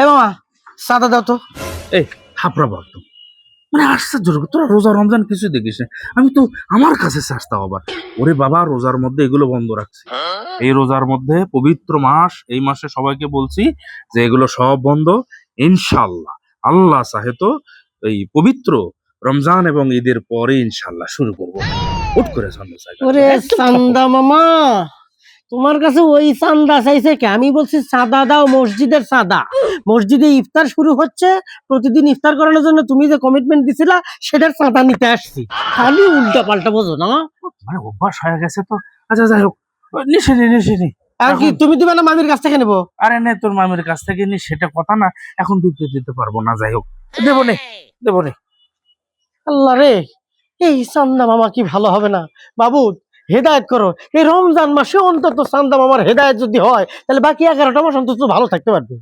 এ মামা সাদা দাও তো। এই হাপড়া বাগদম মানে আশ্চর্য তোরা রোজা রমজান কিছু দেখিস না। আমি তো আমার কাছে চাস্তা আবার। ওরে বাবা রোজার মধ্যে এগুলো বন্ধ রাখছি। এই রোজার মধ্যে পবিত্র মাস এই মাসে সবাইকে বলছি যে এগুলো সব বন্ধ। ইনশাল্লাহ আল্লাহ চাহে তো এই পবিত্র রমজান এবং ঈদের পরে ইনশাল্লাহ শুরু করব। হুট করে চান্দা মামা। তোমার কাছে ওই চান্দা চাইছে কে? আমি বলছি সাদা দাও মসজিদের সাদা মসজিদে ইফতার শুরু হচ্ছে প্রতিদিন ইফতার করানোর জন্য তুমি যে কমিটমেন্ট দিছিলা সেটার চাঁদা নিতে আসছি। খালি উল্টা পাল্টা বোঝো না। মানে অভ্যাস হয়ে গেছে তো। আচ্ছা যাই হোক। নিশে নি নিশে নি। আর কি তুমি দিবে না মামির কাছ থেকে নেব? আরে নে তোর মামির কাছ থেকে নি সেটা কথা না। এখন দিতে দিতে পারব না যাই হোক। দেবো নে দেবো নে। আল্লাহ রে এই চান্দা মামা কি ভালো হবে না? বাবু হেদায়ত করো। এই রমজান মাসে অন্তত সান্দাম আমার হেদায়ত যদি হয়, তাহলে বাকি এগারোটা মাস অন্তত ভালো থাকতে পারবে।